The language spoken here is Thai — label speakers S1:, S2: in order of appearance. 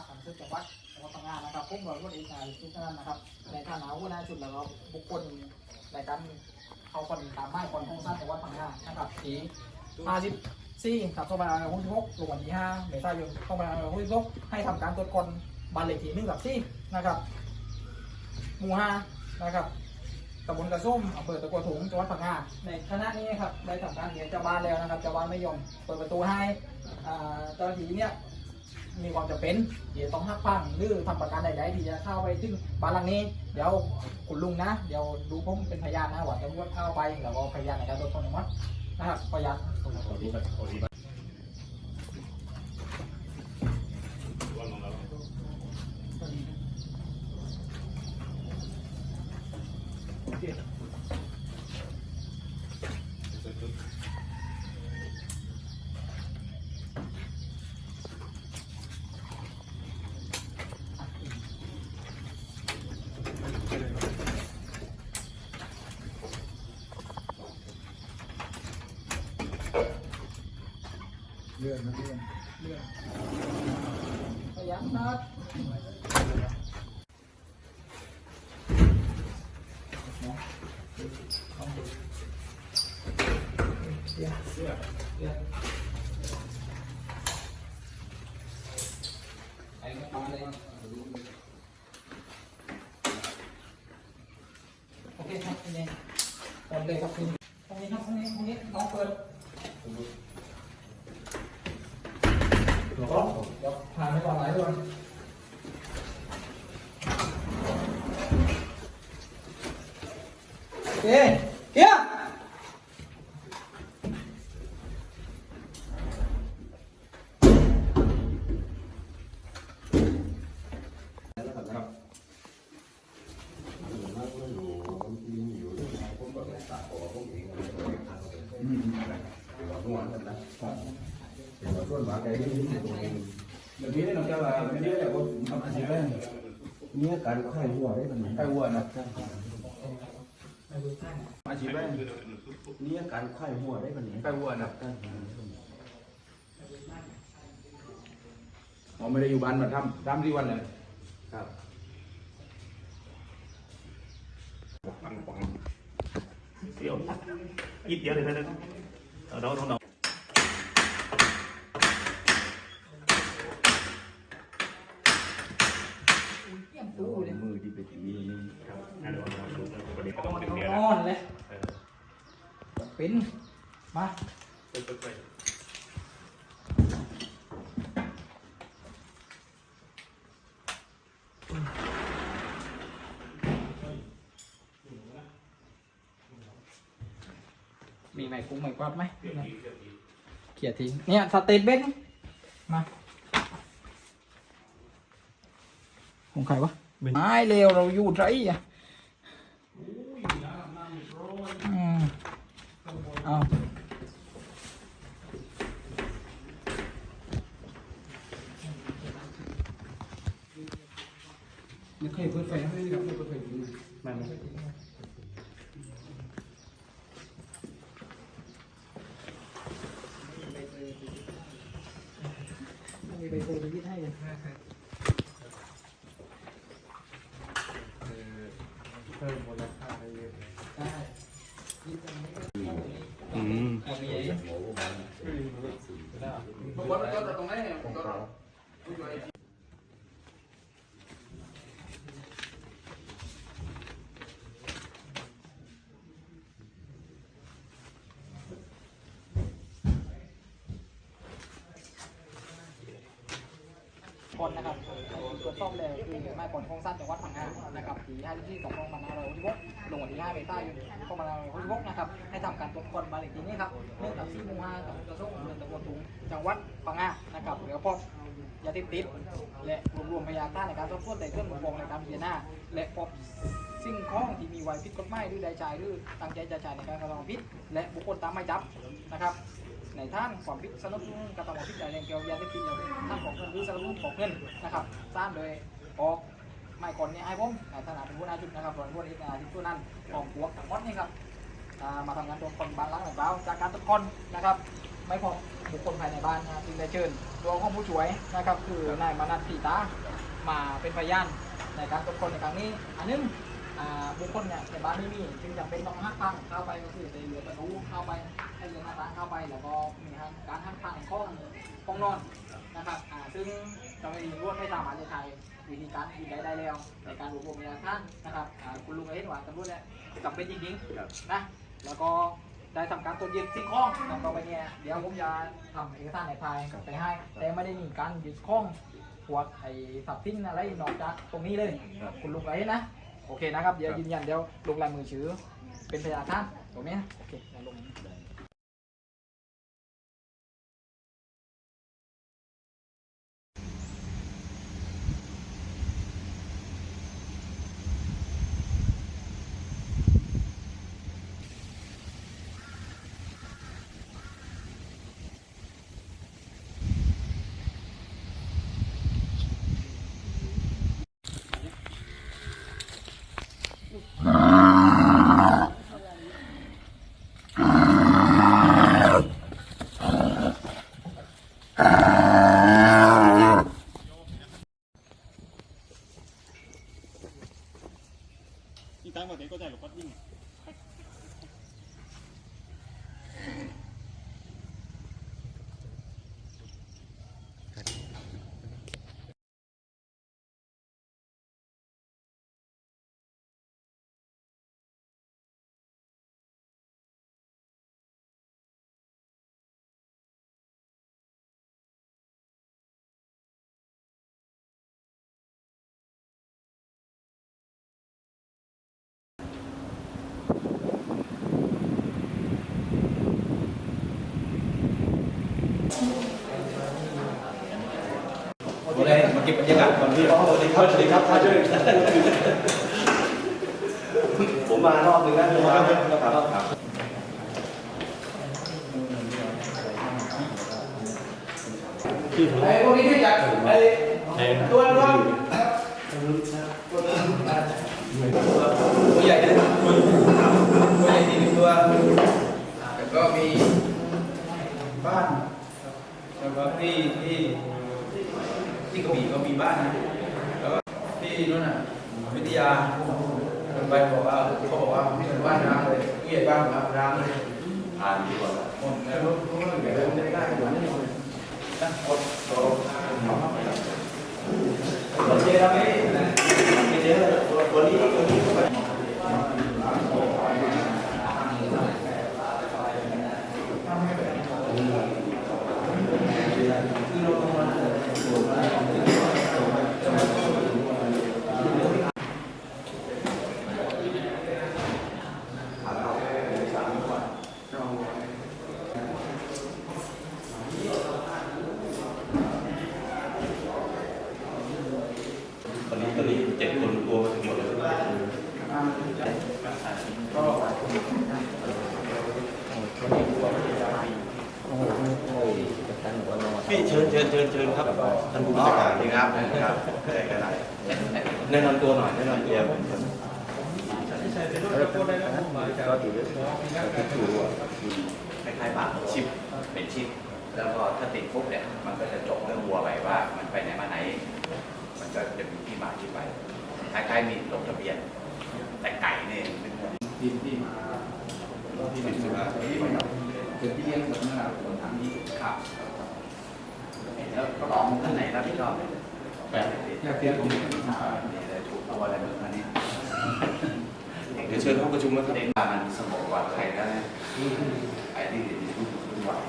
S1: ฟ้าสังสึกจังหวัดจังหวัดพังงานะครับผมร้อยตำรวจเอกนายทุกท่านนะครับ ในฐานะหัวหน้าชุดแล้วก็บุคคลในการเขาคนตามหมาคนท้องสั้นจังหวัดพังงานะครับที่ 54กับ2566ลงวันที่5เมษายน2566ให้ทำการตรวจคนบ้านเลขที่1กับ4นะครับหมู่ห้านะครับตำบลกระส้มอำเภอตะกัวถุงจังหวัดพังงาในคณะนี้ครับได้ทำการเรียนเจ้าบ้านแล้วนะครับเจ้าบ้านไม่ยอมเปิดประตูให้เจ้าหน้าที่เนี่ย มีความจำเป็นที่จะต้องหักพังหรือทำประกันใดๆที่จะเข้าไปถึงบ้านหลังนี้ เดี๋ยวคุณลุงนะ เดี๋ยวดูผมเป็นพยานนะว่าตำรวจเข้าไปแล้วก็พยานในการตรวจคนอนุมัดนะครับพยาน
S2: เลื่อนนะเลื่อน
S1: เรื่องพยานครับไอ้กระเป๋าเลยโอเคครับทีนี้ตอนเลยครับทีนี้ตรงนี้ครับตรงนี้ตรงนี้น้องเปิดเดี๋ยวผ่านไปก่อนหลายตัว โอเคเกียร์
S2: เดี๋ยวนี้น้ องเจ้าว่าไม่ได้แต่ว่าทำอาชีพแรก
S3: เนี่ยการไข้หัวได้มัน
S2: ไข้วัวนะ
S1: ไม่รู้ท่าน
S2: อาชีพแรก
S3: เนี่ยการไข้หัวได้มันเนี่ย
S2: ไข้วัวนะ
S3: การ
S2: อ๋อไม่ได้อยู่บ้านมาทำทำที่วันเลย
S3: ครับ
S4: เดี๋ยวยิดเดียวเลยนะเอาน้องน้องน้
S1: เป็
S3: น
S1: มา
S4: ไปไปไป
S1: มีไหมกุ้งไหมกวาดไหม
S4: เดี๋ยวทีเดี๋ยวที
S1: เขียทิ้งเนี่ยสเตทเบนมาของใครวะไม้เร็วเราอยู่ไรอะ อืม เอาไม่เคยเปิดไฟไม่ได้เปิดไฟ
S4: นั่น
S1: มีใบเตยไปยืดให้เลย
S2: เพิ่มมูลค่าได้เยอะ
S1: ได้ยืดกันไม่ได้
S4: อืม
S1: เอามี
S2: ทุกคนก็ตรงไหน
S1: คนนะครับตรวจสอบเลยคือไม้ผลโครงสร้างจังหวัดพังงานะครับที่ห้าที่สองพันห้าร้อยหกสิบหกลงวันที่ห้าเมษายนสองพันห้าร้อยหกสิบหกนะครับให้ทำการตรวจคนมาเลขที่นี้ครับเนื่องจากที่หมู่ห้ากับกระทรวงเงินตะวันถุงจังหวัดพังงานะครับเหลือพบยาเสพติดและรวมรวมพยานต้านในการตรวจค้นในเครื่องมือปองในการพิจารณาและพบสิ่งของที่มีไว้ผิดกฎหมายหรือใดใจหรือตั้งใจจะจ่ายในการกระทำผิดและบุคคลตามหมายจับนะครับ ในท่านความผิดสนับสนุนกระทำความผิดใดแรงเกี่ยวยาเสพติดอย่างท่านของเงินหรือสนับสนุนของเงินนะครับสร้างโดยออกหมายก่อนนี่ยให้ผมในฐานะเป็นผู้นำชุดนะครับส่วนผู้นี้ในที่ตัวนั้นของหัวกับมดนี่ครับมาทำงานตัวคนบ้างหลังของเราจากการตรวจคนนะครับ ไม่พบบุคคลภายในบ้านนะจึงได้เชิญตัวของผู้ช่วยนะครับ คือนายมานัทปีตามาเป็นพยานในการตรวจคนในครั้งนี้ อันหนึงอ่า บุคคลเนี่ยในบ้านไม่มีจึงจำเป็นต้องหักพังเข้าไปก็คือในเรือประตูเข้าไปให้เรือหน้าต่างเข้าไป แล้วก็มีการหักพังห้องห้องนอนนะครับอาซึ่งเจ้าหน้าที่รวจไม่สามารถจะใช้วิธีการอื่นใดได้แล้วในการรวบรวมพยานท่านนะครับอาคุณลุงก็เห็นว่าตำรวจเนี่ยจำเป็นจริงๆนะแล้วก็ได้ทำการตรวจยึดสิ่งของนำต่อไปเนี่ยเดี๋ยวผมจะทำเอกสารในภายไปให้ แต่ไม่ได้มีการยึดของพวกไอ้ทรัพย์สินอะไรนอกจากตรงนี้เลย คุณลุงไรนะ โอเคนะครับ เดี๋ยวยืนยันเดี๋ยวลงลายมือถือเป็นพยานท่านตรงนี้นะโอเคเดี๋ยวลง
S4: อีตั้งมาเด็กก็ใจหลบปัดวิ่ง
S2: บบรรยากาศก่อนพี่อ๋อสวัสดีครับสวัสดีครับท่านช่วย
S3: ผมมารอบนึงแล้วมาครับครับ
S2: ไอ้พวกนี้ที่จัดไอ้ตัวตัวตัวใหญ่เลยตัวใหญ่สี่ตัวแล้วก็มีบ้านแล้วก็ที่ที่ ที่กระบี่ก็มีบ้านนะแล้วก็ที่นู่นน่ะวิทยาไปบอกว่าเขาบอกว่าไม่เหมือนบ้านร้างเลยผู้ใหญ่บ้านครับร้างเลย
S3: อ่านดีกว่า
S2: หมดแล้วรู้ว่าเดี๋ยวผมจะได้อยู่นี่นะหมดโตโอเคแล้วพี่เจ๊วันนี้วันนี้ก็ไป
S3: ตอนนี้ตอนนี้เจ็ดคนตัวมาถึงหมดเลย พี่เชิญเชิญเชิญเชิญครับท่านผู้จัดการนี่ครับครับได้กันไหนแนะนำตัวหน่อยแนะนำตัวก็ถือก็ถือว่า
S5: คล้ายๆปากชิปเป็นชิปแล้วก็ถ้าติดปุ๊บเนี่ยมันก็จะจบเรื่องวัวไปว่า มันไปไหนมาไหน มันก็จะมีที่มาที่ไปคล้ายๆมีลงทะเบียน แต่ไก่เนี่ย เป็น
S2: ทีมที่มาที่สิบห้าที่มาเป็นที่เลี้ยงคนนะครับคนทางนี้
S5: ครับแล้วก็ลองท่านไหนรับผิดชอบ
S2: แปดแยกเตี้ยผม
S5: นี่เลยถูกตัวอะไรแบบนี้
S3: เดี๋ยวเชิญห้องประชุมนะครับ
S5: เด็กบ้านมันสงบกว่าใครแล้วนะไอ้ที่วุ่นวาย